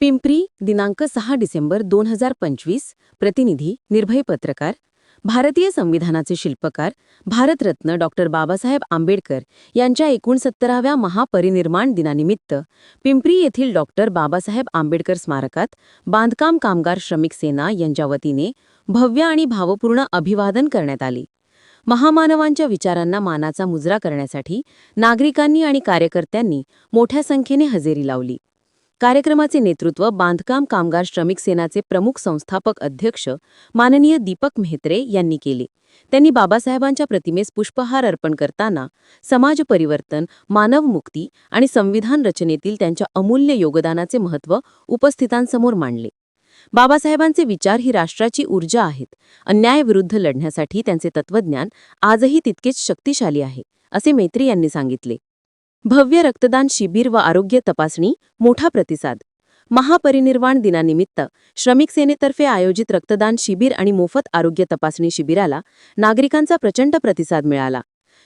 पिंपरी दिनांक सहा डिसेंबर दोन हजार पंचवीस प्रतिनिधी निर्भय पत्रकार भारतीय संविधानाचे शिल्पकार भारतरत्न डॉक्टर बाबासाहेब आंबेडकर यांच्या एकोणसत्तराव्या महापरिनिर्माण दिनानिमित्त पिंपरी येथील डॉक्टर बाबासाहेब आंबेडकर स्मारकात बांधकाम कामगार श्रमिक सेना यांच्या वतीने भव्य आणि भावपूर्ण अभिवादन करण्यात आले. महामानवांच्या विचारांना मानाचा मुजरा करण्यासाठी नागरिकांनी आणि कार्यकर्त्यांनी मोठ्या संख्येने हजेरी लावली. कार्यक्रमाचे नेतृत्व बांधकाम कामगार श्रमिक सेनाचे प्रमुख संस्थापक अध्यक्ष माननीय दीपक मेहत्रे यांनी केले. त्यांनी बाबासाहेबांच्या प्रतिमेस पुष्पहार अर्पण करताना समाज परिवर्तन मानवमुक्ती आणि संविधान रचनेतील त्यांच्या अमूल्य योगदानाचे महत्त्व उपस्थितांसमोर मांडले. बाबासाहेबांचे विचार ही राष्ट्राची ऊर्जा आहेत. अन्यायाविरुद्ध लढण्यासाठी त्यांचे तत्वज्ञान आजही तितकेच शक्तिशाली आहे असे मैत्री यांनी सांगितले. भव्य रक्तदान शिबिर व आरोग्य तपासणी मोठा प्रतिसाद. महापरिनिर्वाण दिनानिमित्त श्रमिक सेनेतर्फे आयोजित रक्तदान शिबिर आणि मोफत आरोग्य तपासणी शिबिराला नागरिकांचा प्रचंड प्रतिसाद मिळाला.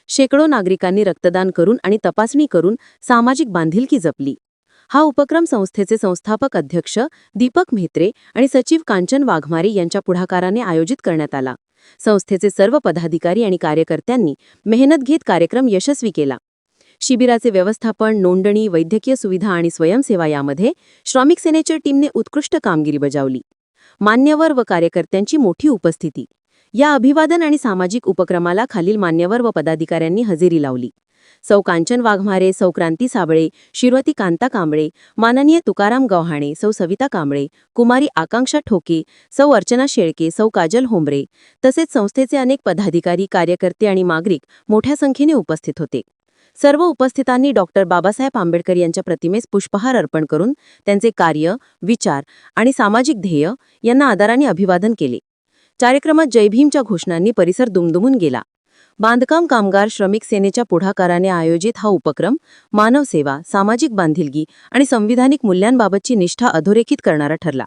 शेकडो नागरिकांनी रक्तदान करून आणि तपासणी करून सामाजिक बांधिलकी जपली. हा उपक्रम संस्थेचे संस्थापक अध्यक्ष दीपक म्हेत्रे आणि सचिव कांचन वाघमारे यांच्या पुढाकाराने आयोजित करण्यात आला. संस्थेचे सर्व पदाधिकारी आणि कार्यकर्त्यांनी मेहनत घेत कार्यक्रम यशस्वी केला. शिबिराचे व्यवस्थापन नोंदणी वैद्यकीय सुविधा आणि स्वयंसेवा यामध्ये श्रमिक सेनेच्या टीमने उत्कृष्ट कामगिरी बजावली. मान्यवर व कार्यकर्त्यांची मोठी उपस्थिती. या अभिवादन आणि सामाजिक उपक्रमाला खालील मान्यवर व पदाधिकाऱ्यांनी हजेरी लावली. सौ कांचन वाघमारे सौ क्रांती साबळे शिरवती कांता कांबळे माननीय तुकाराम गव्हाणे सौ सविता कांबळे कुमारी आकांक्षा ठोके सौ अर्चना शेळके सौ काजल होंबरे तसेच संस्थेचे अनेक पदाधिकारी कार्यकर्ते आणि नागरिक मोठ्या संख्येने उपस्थित होते. सर्व उपस्थितांनी डॉक्टर बाबासाहेब आंबेडकर यांच्या प्रतिमेस पुष्पहार अर्पण करून त्यांचे कार्य विचार आणि सामाजिक ध्येय यांना आदराने अभिवादन केले. कार्यक्रमात जयभीमच्या घोषणांनी परिसर दुमदुमून गेला. बांधकाम कामगार श्रमिक सेनेच्या पुढाकाराने आयोजित हा उपक्रम मानवसेवा सामाजिक बांधिलगी आणि संविधानिक मूल्यांबाबतची निष्ठा अधोरेखित करणारा ठरला.